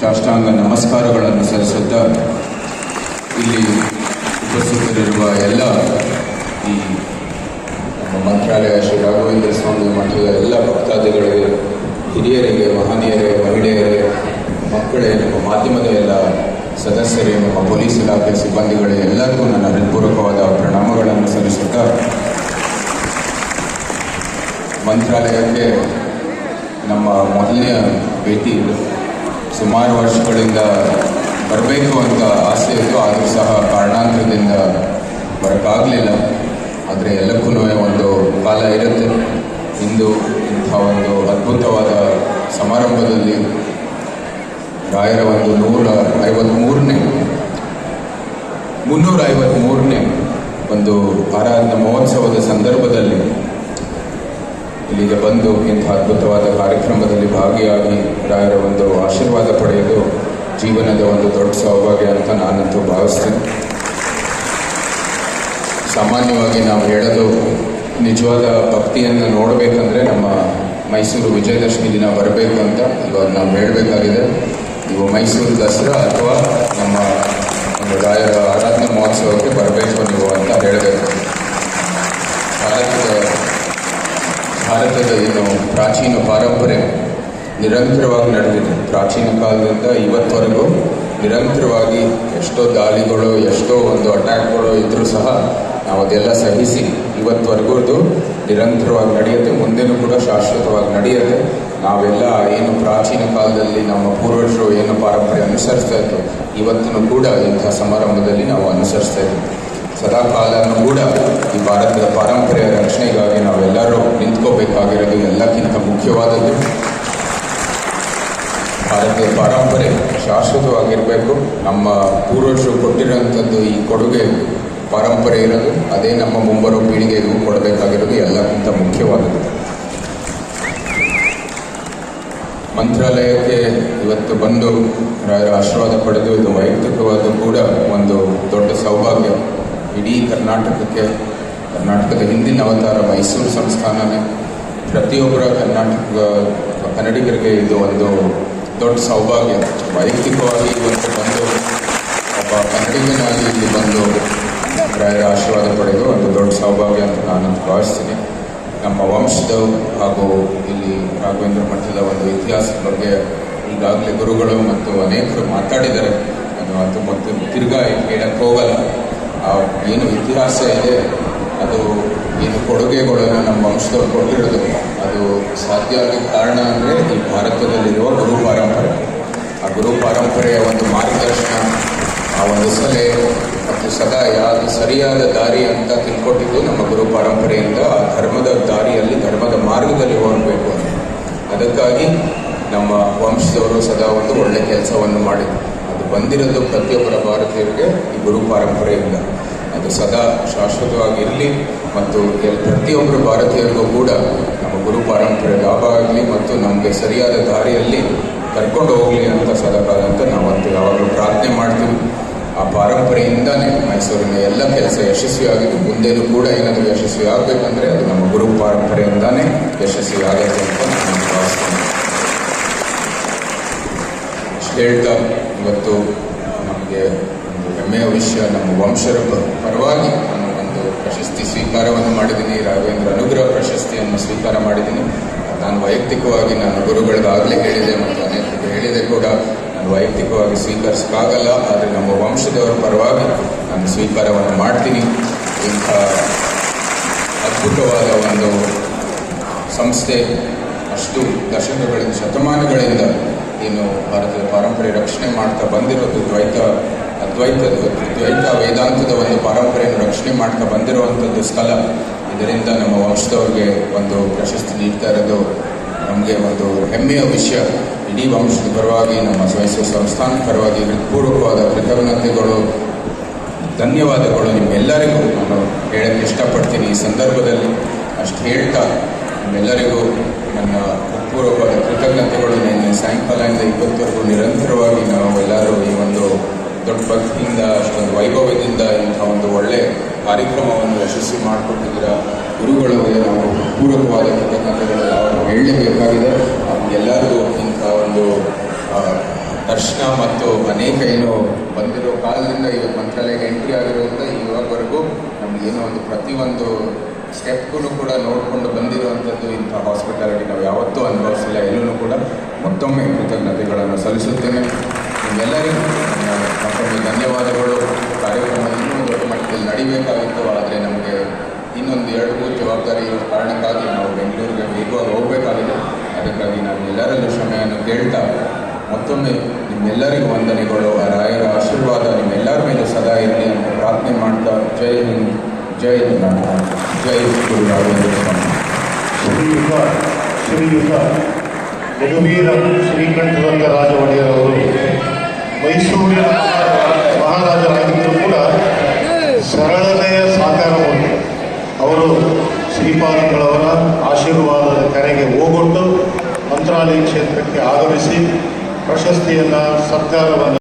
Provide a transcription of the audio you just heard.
ಸಾಷ್ಟಾಂಗ ನಮಸ್ಕಾರಗಳನ್ನು ಸಲ್ಲಿಸುತ್ತಾ ಇಲ್ಲಿ ಉಪಸ್ಥಿತರಿರುವ ಎಲ್ಲ ಈ ನಮ್ಮ ಮಂತ್ರಾಲಯ ಶ್ರೀ ರಾಘವೇಂದ್ರ ಸ್ವಾಮಿ ಮಠದ ಎಲ್ಲ ಭಕ್ತಾದಿಗಳಿಗೆ, ಹಿರಿಯರಿಗೆ, ಮಹನೀಯರೇ, ಮಹಿಳೆಯರೇ, ಮಕ್ಕಳೇ, ನಮ್ಮ ಮಾಧ್ಯಮದ ಎಲ್ಲ ಸದಸ್ಯರೇ, ನಮ್ಮ ಪೊಲೀಸ್ ಇಲಾಖೆ ಸಿಬ್ಬಂದಿಗಳೇ, ಎಲ್ಲರಿಗೂ ನನ್ನ ಹೃತ್ಪೂರ್ವಕವಾದ ಪ್ರಣಾಮಗಳನ್ನು ಸಲ್ಲಿಸುತ್ತಾ ಮಂತ್ರಾಲಯಕ್ಕೆ ನಮ್ಮ ಮೊದಲನೆಯ ಭೇಟಿ ಸುಮಾರು ವರ್ಷಗಳಿಂದ ಬರಬೇಕು ಅಂತ ಆಸೆ ಇತ್ತು, ಆದರೂ ಸಹ ಕಾರಣಾಂತರದಿಂದ ಬರೋಕ್ಕಾಗಲಿಲ್ಲ ಆದರೆ ಎಲ್ಲಕ್ಕೂ ಒಂದು ಕಾಲ ಇರುತ್ತೆ. ಇಂದು ಇಂಥ ಒಂದು ಅದ್ಭುತವಾದ ಸಮಾರಂಭದಲ್ಲಿ ರಾಯರ ಒಂದು ನೂರ ಐವತ್ತ್ಮೂರನೇ ಮುನ್ನೂರ ಐವತ್ತ್ಮೂರನೇ ಒಂದು ಆರಾಧನಾ ಮಹೋತ್ಸವದ ಸಂದರ್ಭದಲ್ಲಿ ಇಲ್ಲಿಗೆ ಬಂದು ಇಂಥ ಅದ್ಭುತವಾದ ಕಾರ್ಯಕ್ರಮದಲ್ಲಿ ಭಾಗಿಯಾಗಿ ರಾಯರ ಒಂದು ಆಶೀರ್ವಾದ ಪಡೆಯೋದು ಜೀವನದ ಒಂದು ದೊಡ್ಡ ಸೌಭಾಗ್ಯ ಅಂತ ನಾನಂತೂ ಭಾವಿಸ್ತೇನೆ. ಸಾಮಾನ್ಯವಾಗಿ ನಾವು ಹೇಳಲು ನಿಜವಾದ ಭಕ್ತಿಯನ್ನು ನೋಡಬೇಕಂದ್ರೆ ನಮ್ಮ ಮೈಸೂರು ವಿಜಯದಶಮಿ ದಿನ ಬರಬೇಕು ಅಂತ ಇವಾಗ ನಾವು ಹೇಳಬೇಕಾಗಿದೆ. ನೀವು ಮೈಸೂರು ದಸರಾ ಅಥವಾ ನಮ್ಮ ಒಂದು ರಾಯರ ಆರಾಧನಾ ಮಹೋತ್ಸವಕ್ಕೆ ಬರಬೇಕು ನೀವು ಅಂತ ಹೇಳಬೇಕು ಭಾರತದ ಭಾರತದ ಏನು ಪ್ರಾಚೀನ ಪಾರಂಪರೆ ನಿರಂತರವಾಗಿ ನಡೆದಿದೆ. ಪ್ರಾಚೀನ ಕಾಲದಿಂದ ಇವತ್ತವರೆಗೂ ನಿರಂತರವಾಗಿ ಎಷ್ಟೋ ದಾಳಿಗಳು, ಎಷ್ಟೋ ಒಂದು ಅಟ್ಯಾಕ್ಗಳು ಇದ್ದರೂ ಸಹ ನಾವು ಅದೆಲ್ಲ ಸಹಿಸಿ ಇವತ್ತವರೆಗೂ ಅದು ನಿರಂತರವಾಗಿ ನಡೆಯುತ್ತೆ. ಮುಂದೆನೂ ಕೂಡ ಶಾಶ್ವತವಾಗಿ ನಡೆಯುತ್ತೆ. ನಾವೆಲ್ಲ ಏನು ಪ್ರಾಚೀನ ಕಾಲದಲ್ಲಿ ನಮ್ಮ ಪೂರ್ವಜರು ಏನು ಪಾರಂಪರೆ ಅನುಸರಿಸ್ತಾ ಇತ್ತು ಇವತ್ತೂ ಕೂಡ ಇಂಥ ಸಮಾರಂಭದಲ್ಲಿ ನಾವು ಅನುಸರಿಸ್ತಾ ಇದ್ದೀವಿ. ಸದಾ ಕಾಲನೂ ಕೂಡ ಈ ಭಾರತದ ಪಾರಂಪರೆಯ ರಕ್ಷಣೆಗಾಗಿ ನಾವೆಲ್ಲರೂ ನಿಂತ್ಕೋಬೇಕಾಗಿರೋದು ಎಲ್ಲಕ್ಕಿಂತ ಮುಖ್ಯವಾದದ್ದು. ಭಾರತದ ಪಾರಂಪರೆ ಶಾಶ್ವತವಾಗಿರಬೇಕು. ನಮ್ಮ ಪೂರ್ವಜರು ಕೊಟ್ಟಿರುವಂಥದ್ದು ಈ ಕೊಡುಗೆ ಪರಂಪರೆ ಇರೋದು. ಅದೇ ನಮ್ಮ ಮುಂಬರೋ ಪೀಳಿಗೆಗೂ ಕೊಡಬೇಕಾಗಿರೋದು ಎಲ್ಲಕ್ಕಿಂತ ಮುಖ್ಯವಾದದ್ದು. ಮಂತ್ರಾಲಯಕ್ಕೆ ಇವತ್ತು ಬಂದು ರಾಯರ ಆಶೀರ್ವಾದ ಪಡೆದು ಇದು ವೈಯಕ್ತಿಕವಾದ ಕೂಡ ಒಂದು ದೊಡ್ಡ ಸೌಭಾಗ್ಯ. ಇಡೀ ಕರ್ನಾಟಕಕ್ಕೆ, ಕರ್ನಾಟಕದ ಹಿಂದಿನ ಅವತಾರ ಮೈಸೂರು ಸಂಸ್ಥಾನವೇ ಪ್ರತಿಯೊಬ್ಬರ ಕರ್ನಾಟಕ, ಕನ್ನಡಿಗರಿಗೆ ಇದು ಒಂದು ದೊಡ್ಡ ಸೌಭಾಗ್ಯ. ವೈಯಕ್ತಿಕವಾಗಿ ಇವತ್ತು ಬಂದು ಒಬ್ಬ ಕನ್ನಡಿಗನಾಗಿ ಇಲ್ಲಿ ಬಂದು ರಾಯರ ಆಶೀರ್ವಾದ ಪಡೆದು ಒಂದು ದೊಡ್ಡ ಸೌಭಾಗ್ಯ ಅಂತ ನಾನು ಭಾವಿಸ್ತೀನಿ. ನಮ್ಮ ವಂಶದ ಹಾಗೂ ಇಲ್ಲಿ ರಾಘವೇಂದ್ರ ಮಠದ ಒಂದು ಇತಿಹಾಸದ ಬಗ್ಗೆ ಈಗಾಗಲೇ ಗುರುಗಳು ಮತ್ತು ಅನೇಕರು ಮಾತಾಡಿದ್ದಾರೆ. ಅದು ಮತ್ತು ತಿರ್ಗಾ ಹೇಳಕ್ಕೆ ಹೋಗಲ್ಲ. ಏನು ಇತಿಹಾಸ ಇದೆ, ಅದು ಏನು ಕೊಡುಗೆಗಳನ್ನು ನಮ್ಮ ವಂಶದವ್ರು ಕೊಟ್ಟಿರೋದು, ಅದು ಸಾಧ್ಯ ಆಗಿದ್ದ ಕಾರಣ ಅಂದರೆ ಈ ಭಾರತದಲ್ಲಿರುವ ಗುರು ಪರಂಪರೆ. ಆ ಗುರು ಪರಂಪರೆಯ ಒಂದು ಮಾರ್ಗದರ್ಶನ, ಆ ಒಂದು ಸಲಹೆ ಮತ್ತು ಸದಾ ಯಾವುದು ಸರಿಯಾದ ದಾರಿ ಅಂತ ತಿಳ್ಕೊಟ್ಟಿದ್ದು ನಮ್ಮ ಗುರು ಪರಂಪರೆಯಿಂದ ಆ ಧರ್ಮದ ದಾರಿಯಲ್ಲಿ, ಧರ್ಮದ ಮಾರ್ಗದಲ್ಲಿ ಹೋಗಬೇಕು ಅದಕ್ಕಾಗಿ ನಮ್ಮ ವಂಶದವರು ಸದಾ ಒಂದು ಒಳ್ಳೆ ಕೆಲಸವನ್ನು ಮಾಡಿದ್ದು ಅದು ಬಂದಿರೋದು ಪ್ರತಿಯೊಬ್ಬರ ಭಾರತೀಯರಿಗೆ ಗುರು ಪರಂಪರೆಯಿಂದ ಅದು ಸದಾ ಶಾಶ್ವತವಾಗಿರಲಿ ಮತ್ತು ಪ್ರತಿಯೊಬ್ಬರು ಭಾರತೀಯರಿಗೂ ಕೂಡ ನಮ್ಮ ಗುರು ಪರಂಪರೆ ಲಾಭ ಆಗಲಿ ಮತ್ತು ನಮಗೆ ಸರಿಯಾದ ದಾರಿಯಲ್ಲಿ ಕರ್ಕೊಂಡು ಹೋಗಲಿ ಅಂತ ಸದಾ ಕಾಲ ಅಂತ ನಾವಂತೂ ಯಾವಾಗಲೂ ಪ್ರಾರ್ಥನೆ ಮಾಡ್ತೀವಿ. ಆ ಪಾರಂಪರೆಯಿಂದಾನೇ ಮೈಸೂರಿನ ಎಲ್ಲ ಕೆಲಸ ಯಶಸ್ವಿಯಾಗಿದೆ. ಮುಂದೇನು ಕೂಡ ಏನಾದರೂ ಯಶಸ್ವಿ ಆಗಬೇಕಂದ್ರೆ ಅದು ನಮ್ಮ ಗುರು ಪರಂಪರೆಯಿಂದಾನೇ ಯಶಸ್ವಿ ಆಗುತ್ತೆ ಅಂತ ನಾನು ಭಾವಿಸ್ತೇನೆ. ಹೇಳ್ತಾ ಇವತ್ತು ವಿಷಯ ನಮ್ಮ ವಂಶರ ಪರವಾಗಿ ನಾನು ಒಂದು ಪ್ರಶಸ್ತಿ ಸ್ವೀಕಾರವನ್ನು ಮಾಡಿದ್ದೀನಿ. ರಾಘವೇಂದ್ರ ಅನುಗ್ರಹ ಪ್ರಶಸ್ತಿಯನ್ನು ಸ್ವೀಕಾರ ಮಾಡಿದ್ದೀನಿ. ನಾನು ವೈಯಕ್ತಿಕವಾಗಿ ನಾನು ಗುರುಗಳಿಗಾಗಲೇ ಹೇಳಿದೆ ಮತ್ತು ಅನೇಕರಿಗೆ ಹೇಳಿದೆ ಕೂಡ. ನಾನು ವೈಯಕ್ತಿಕವಾಗಿ ಸ್ವೀಕರಿಸೋಕ್ಕಾಗಲ್ಲ. ಆದರೆ ನಮ್ಮ ವಂಶದವರ ಪರವಾಗಿ ನಾನು ಸ್ವೀಕಾರವನ್ನು ಮಾಡ್ತೀನಿ. ಇಂಥ ಅದ್ಭುತವಾದ ಒಂದು ಸಂಸ್ಥೆ ಅಷ್ಟು ದಶಕಗಳಿಂದ, ಶತಮಾನಗಳಿಂದ ಏನು ಭಾರತದ ಪರಂಪರೆ ರಕ್ಷಣೆ ಮಾಡ್ತಾ ಬಂದಿರೋದು ದ್ವೈತ ಅದ್ವೈತದ ದ್ವೈತ ವೇದಾಂತದ ಒಂದು ಪರಂಪರೆಯನ್ನು ರಕ್ಷಣೆ ಮಾಡ್ತಾ ಬಂದಿರುವಂಥದ್ದು ಸ್ಥಳ. ಇದರಿಂದ ನಮ್ಮ ವಂಶದವ್ರಿಗೆ ಒಂದು ಪ್ರಶಸ್ತಿ ನೀಡ್ತಾ ಇರೋದು ನಮಗೆ ಒಂದು ಹೆಮ್ಮೆಯ ವಿಷಯ. ಇಡೀ ವಂಶದ ಪರವಾಗಿ, ನಮ್ಮ ಮೈಸೂರು ಸಂಸ್ಥಾನ ಪರವಾಗಿ ಹೃತ್ಪೂರ್ವಕವಾದ ಕೃತಜ್ಞತೆಗಳು, ಧನ್ಯವಾದಗಳು ನಿಮ್ಮೆಲ್ಲರಿಗೂ. ನಾನು ಹೇಳಕ್ಕೆ ಇಷ್ಟಪಡ್ತೀನಿ ಈ ಸಂದರ್ಭದಲ್ಲಿ. ಅಷ್ಟು ಹೇಳ್ತಾ ನಿಮ್ಮೆಲ್ಲರಿಗೂ ನನ್ನ ಹೃತ್ಪೂರ್ವಕವಾದ ಕೃತಜ್ಞತೆಗಳು. ನಿನ್ನೆ ಸಾಯಂಕಾಲದಿಂದ ಇಪ್ಪತ್ತರೆಗೂ ನಿರಂತರವಾಗಿ ನಾವು ಎಲ್ಲರೂ ಈ ಒಂದು ದೊಡ್ಡ ಭಕ್ತಿಯಿಂದ, ಅಷ್ಟೊಂದು ವೈಭವದಿಂದ ಇಂಥ ಒಂದು ಒಳ್ಳೆ ಕಾರ್ಯಕ್ರಮವನ್ನು ಯಶಸ್ವಿ ಮಾಡಿಕೊಟ್ಟಿದ್ದೀರ. ಗುರುಗಳಿಗೆ ನಾವು ಪೂರಕವಾದ ಕೃತಜ್ಞತೆಗಳು ನಾವು ಹೇಳಲೇಬೇಕಾಗಿದೆ. ಎಲ್ಲರಿಗೂ ಇಂಥ ಒಂದು ದರ್ಶನ ಮತ್ತು ಅನೇಕ ಏನು ಬಂದಿರೋ ಕಾಲದಿಂದ ಇವತ್ತು ಮಂತ್ರಾಲಯಕ್ಕೆ ಎಂಟ್ರಿ ಆಗಿರೋದ್ರಿಂದ ಇವಾಗವರೆಗೂ ನಮಗೇನೋ ಒಂದು ಪ್ರತಿಯೊಂದು ಸ್ಟೆಪ್ಗೂ ಕೂಡ ನೋಡಿಕೊಂಡು ಬಂದಿರುವಂಥದ್ದು ಇಂಥ ಹಾಸ್ಪಿಟಾಲಿಟಿ ನಾವು ಯಾವತ್ತೂ ಅನುಭವಿಸಿಲ್ಲ. ಎಲ್ಲೂ ಕೂಡ ಮತ್ತೊಮ್ಮೆ ಕೃತಜ್ಞತೆಗಳನ್ನು ಸಲ್ಲಿಸುತ್ತೇನೆ. ನಿಮ್ಮೆಲ್ಲರಿಗೂ ನನ್ನ ಮತ್ತೊಮ್ಮೆ ಧನ್ಯವಾದಗಳು ಕಾರ್ಯಕ್ರಮ ಇನ್ನೂ ಮಟ್ಟದಲ್ಲಿ ನಡಿಬೇಕಾಗಿತ್ತು. ಆದರೆ ನಮಗೆ ಇನ್ನೊಂದು ಎರಡು ಮೂರು ಜವಾಬ್ದಾರಿ ಇರೋ ಕಾರಣಕ್ಕಾಗಿ ನಾವು ಬೆಂಗಳೂರಿಗೆ ವೇಗವಾಗಿ ಹೋಗಬೇಕಾಗಿದೆ. ಅದಕ್ಕಾಗಿ ನಾವು ಎಲ್ಲರಲ್ಲೂ ಕ್ಷಮೆಯನ್ನು ಕೇಳ್ತಾ ಮತ್ತೊಮ್ಮೆ ನಿಮ್ಮೆಲ್ಲರಿಗೂ ವಂದನೆಗಳು. ಆ ರಾಯರ ಆಶೀರ್ವಾದ ನಿಮ್ಮೆಲ್ಲರ ಮೇಲೆ ಸದಾ ಇರಲಿ ಅಂತ ಪ್ರಾರ್ಥನೆ ಮಾಡ್ತಾ ಜೈ ಹಿಂದ್ ಜೈ ಹಿಂದ್ ಜೈ ಗುರು ರಾಘವೇಂದ್ರ ಸ್ವಾಮಿ ಶ್ರೀಯುತ ಶ್ರೀಯುತ, ಯದುವೀರ ಶ್ರೀಕಂಠರಂಗ ರಾಜ ಒಡೆಯರ್ ಅವರು ಮೈಸೂರಿನ ಮಹಾರಾಜರಾಗಿದ್ದರೂ. ಸರಳತೆಯ ಸಾಕಾರವನ್ನು ಅವರು ಶ್ರೀಪಾದಗಳವರ ಆಶೀರ್ವಾದದ ಕರೆಗೆ ಹೋಗೊಟ್ಟು ಮಂತ್ರಾಲಯ ಕ್ಷೇತ್ರಕ್ಕೆ ಆಗಮಿಸಿ ಪ್ರಶಸ್ತಿಯನ್ನು ಸರ್ಕಾರವನ್ನು